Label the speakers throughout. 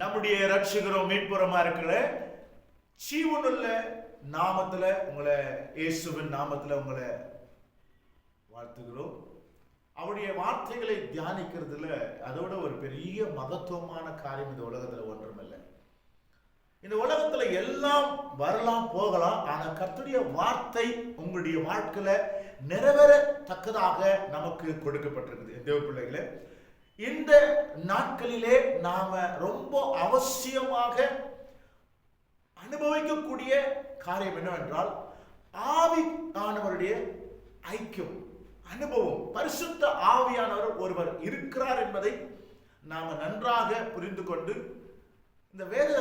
Speaker 1: நம்முடைய ரட்சகரும் மீட்புறமா இருக்கிற ஜீவனுள்ள நாமத்துல உங்களை இயேசுவின் நாமத்துல உங்களை வாழ்த்துகிறோம். அவருடைய வார்த்தைகளை தியானிக்கிறதுல அதோட ஒரு பெரிய மகத்துவமான காரியம் இந்த உலகத்துல ஒன்றுமில்லை. இந்த உலகத்துல எல்லாம் வரலாம் போகலாம் ஆனா கர்த்தருடைய வார்த்தை உங்களுடைய வாழ்க்கையில நிறைவேறத்தக்கதாக நமக்கு கொடுக்கப்பட்டிருக்குது. தேவ பிள்ளைகளை? இந்த நாட்களிலே நாம ரொம்ப அவசியமாக அனுபவிக்கக்கூடிய காரியம் என்னவென்றால் ஆவியானவருடைய ஐக்கியம் அனுபவம் பரிசுத்த ஆவியானவர் ஒருவர் இருக்கிறார் என்பதை நாம நன்றாக புரிந்து கொண்டு இந்த வேத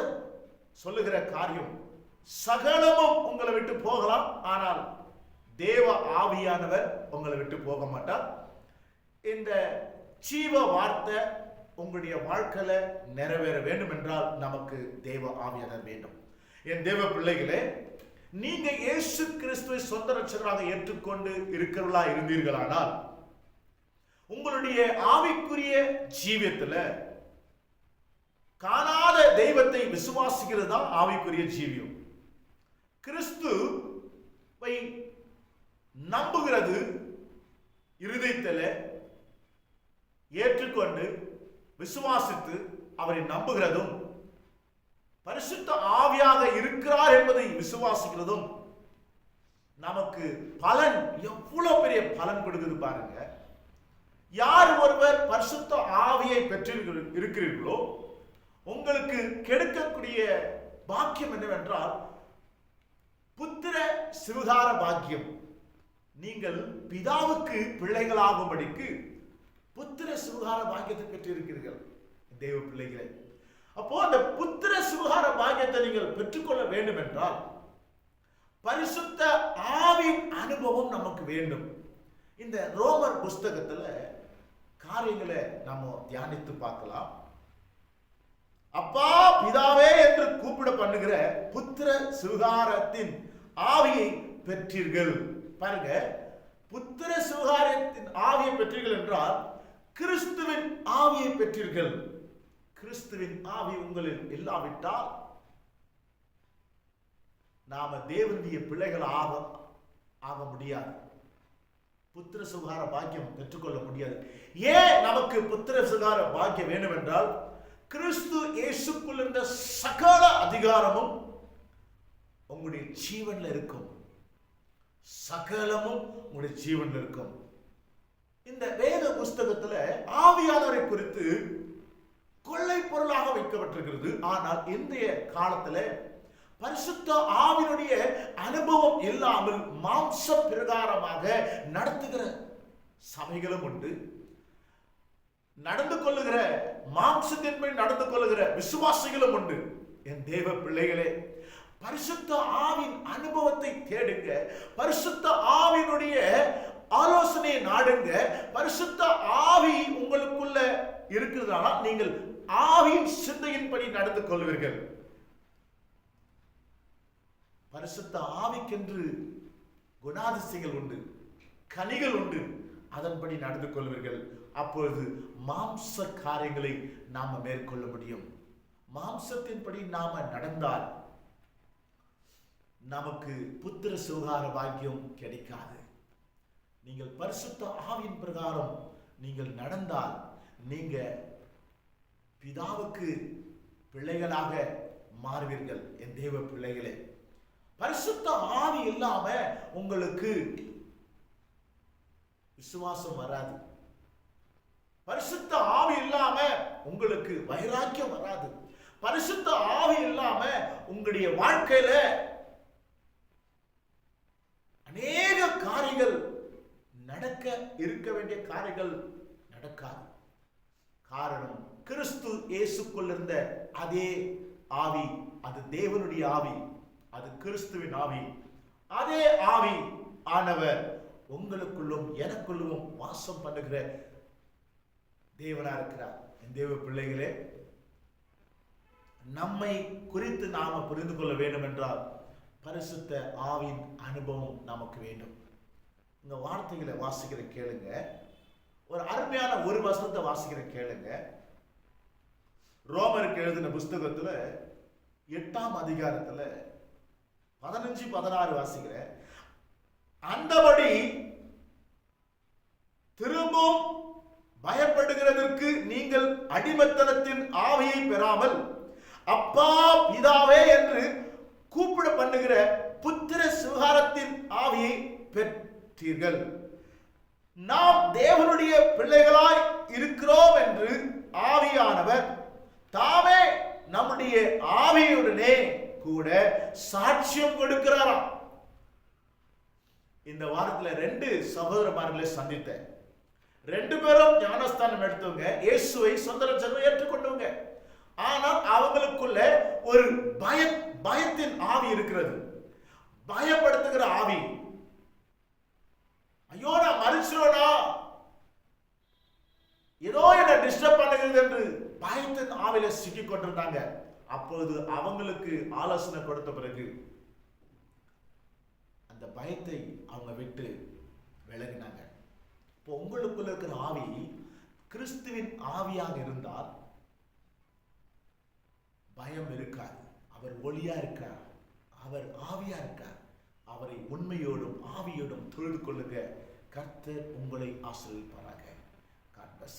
Speaker 1: சொல்லுகிற காரியம் சகலமும் உங்களை விட்டு போகலாம் ஆனால் தேவ ஆவியானவர் உங்களை விட்டு போக மாட்டார். இந்த ஜீவ வார்த்தை உங்களுடைய வாழ்க்கையில நிறைவேற வேண்டும் என்றால் நமக்கு தேவ ஆவியாளர் வேண்டும். என் தேவ பிள்ளைகளே நீங்க இயேசு கிறிஸ்துவை சொந்த ரட்சகராக ஏற்றுக்கொண்டு இருக்கிறவளா இருந்தீர்களானால் உங்களுடைய ஆவிக்குரிய ஜீவியத்துல காணாத தெய்வத்தை விசுவாசிக்கிறது தான் ஆவிக்குரிய ஜீவியம். கிறிஸ்துவை நம்புகிறது இருதயத்தில் ஏற்றுக்கொண்டு விசுவாசித்து அவரை நம்புகிறதும் பரிசுத்த ஆவியாக இருக்கிறார் என்பதை விசுவாசிக்கிறதும் நமக்கு பலன் எவ்வளவு பெரிய பலன் கொடுக்குது பாருங்க. யார் ஒருவர் பரிசுத்த ஆவியை பெற்றிருக்கிற இருக்கிறீர்களோ உங்களுக்கு கெடுக்கக்கூடிய பாக்கியம் என்னவென்றால் புத்திர சிவகார பாக்கியம். நீங்கள் பிதாவுக்கு பிள்ளைகளாகும்படிக்கு புத்திர சுகார பாக்கியத்தை பெற்றிருக்கிறீர்கள். தெய்வ பிள்ளைகளை அப்போ அந்த புத்திர சுகார பாக்கியத்தை நீங்கள் பெற்றுக்கொள்ள வேண்டும் என்றால் பரிசுத்த ஆவின் அனுபவம் நமக்கு வேண்டும். இந்த ரோமர் புஸ்தகத்துல காரியங்களை நம்ம தியானித்து பார்க்கலாம். அப்பா பிதாவே என்று கூப்பிட பண்ணுகிற புத்திர சுகாரத்தின் ஆவியை பெற்றீர்கள். பாருங்க புத்திர சுகாரத்தின் ஆவியை பெற்றீர்கள் என்றால் கிறிஸ்துவின் ஆவியை பெற்றீர்கள். கிறிஸ்துவின் ஆவி உங்களில் இல்லாவிட்டால் நாம தேவந்திய பிள்ளைகள் ஆக ஆக முடியாது. புத்திர சுகார பாக்கியம் பெற்றுக்கொள்ள முடியாது. ஏன் நமக்கு புத்திர சுகார பாக்கியம் வேண்டும் என்றால் கிறிஸ்து இயேசுக்குள் இருந்த சகல அதிகாரமும் உங்களுடைய ஜீவன்ல இருக்கும். சகலமும் உங்களுடைய ஜீவன்ல இருக்கும். இந்த வேத புஸ்தகத்துல ஆவியானவரை குறித்து கொள்ளை பொருளாக வைக்கப்பட்டிருக்கிறது. ஆனால் இன்றைய காலத்துல பரிசுத்த ஆவினுடைய அனுபவம் இல்லாமல் மாம்ச பிரகாரமாக நடத்துகிற சபைகளும் உண்டு. நடந்து கொள்ளுகிற மாம்சத்தின்படி நடந்து கொள்ளுகிற விசுவாசிகளும் உண்டு. என் தேவ பிள்ளைகளே பரிசுத்த ஆவின் அனுபவத்தை தேடுங்க. பரிசுத்த ஆவினுடைய ஆலோசனையை நாடுங்க. பரிசுத்த ஆவி உங்களுக்குள்ள இருக்கிறதுனால நீங்கள் ஆவியின் சிந்தையின்படி நடந்து கொள்வீர்கள் பரிசுத்த ஆவிக்கென்று குணாதிசயங்கள் உண்டு கனிகள் உண்டு. அதன்படி நடந்து கொள்வீர்கள் அப்பொழுது மாம்ச காரியங்களை நாம மேற்கொள்ள முடியும். மாம்சத்தின்படி நாம நடந்தால் நமக்கு புத்திர சுகார பாக்கியம் கிடைக்காது. நீங்கள் பரிசுத்த ஆவியின் பிரகாரம் நீங்கள் நடந்தால் நீங்க பிதாவுக்கு பிள்ளைகளாக மாறுவீர்கள். என் தேவ பிள்ளைகளே பரிசுத்த ஆவி இல்லாம உங்களுக்கு விசுவாசம் வராது. பரிசுத்த ஆவி இல்லாம உங்களுக்கு வைராக்கியம் வராது. பரிசுத்த ஆவி இல்லாம உங்களுடைய வாழ்க்கையில அநேக காரியங்கள் நடக்க இருக்க வேண்டிய காரியங்கள் நடக்காது. காரணம் கிறிஸ்து இயேசுக்குள் இருந்த அதே ஆவி அது தேவனுடைய ஆவி அது கிறிஸ்துவின் ஆவி. அதே ஆவி ஆனவர் உங்களுக்குள்ளும் எனக்குள்ளும் வாசம் பண்ணுகிற தேவனா இருக்கிறார். என் தேவ பிள்ளைகளே நம்மை குறித்து நாம புரிந்து கொள்ள வேண்டும் என்றால் பரிசுத்த ஆவின் அனுபவம் நமக்கு வேண்டும். இந்த வார்த்தைகளை வாசிக்கிற கேளுங்க. ஒரு அருமையான ஒரு வசனத்தை வாசிக்கிற கேளுங்க. ரோமருக்கு எழுதின புஸ்தகத்துல எட்டாம் அதிகாரத்துல பதினஞ்சு பதினாறு வாசிக்கிறேன் அந்தபடி திரும்பவும் பயப்படுகிறதற்கு நீங்கள் அடிமத்தனத்தின் ஆவியை பெறாமல் அப்பா பிதாவே என்று கூப்பிட பண்ணுகிற புத்திர சுகாரத்தின் ஆவியை பெற்றீர்கள் நாம் தேவனுடைய பிள்ளைகளாய் இருக்கிறோம் என்று ஆவியானவர் தாமே நம்முடைய ஆவியுடனே கூட சாட்சியம் கொடுக்கிறாராம். இந்த வாரத்துல ரெண்டு சகோதரமார்களை சந்தித்தேன். ரெண்டு பேரும் ஞானஸ்தானம் எடுத்தவங்க இயேசுவை சொந்த ரட்சகரை ஏற்றுக்கொண்டவங்க. ஆனால் அவங்களுக்குள்ள ஒரு பய பயத்தின் ஆவி இருக்கிறது. பயப்படுத்துகிற ஆவி ஐயோ ஏதோ என்ன டிஸ்டர்ப் பண்ணுகிறது என்று பயத்தின் ஆவில சிக்கி கொண்டிருந்தாங்க. அப்பொழுது அவங்களுக்கு ஆலோசனை கொடுத்த பிறகு அந்த பயத்தை அவங்க விட்டு விலகினாங்க. இப்போ உங்களுக்குள்ள இருக்கிற ஆவி கிறிஸ்துவின் ஆவியாக இருந்தால் பயம் இருக்காது. அவர் ஒளியா இருக்கார். அவர் ஆவியா இருக்கார். அவரை உண்மையோடும் ஆவியோடும் தொழுது கொள்ளுங்க. கர்த்தர் உங்களை ஆசிரியப்பாராக காட் bless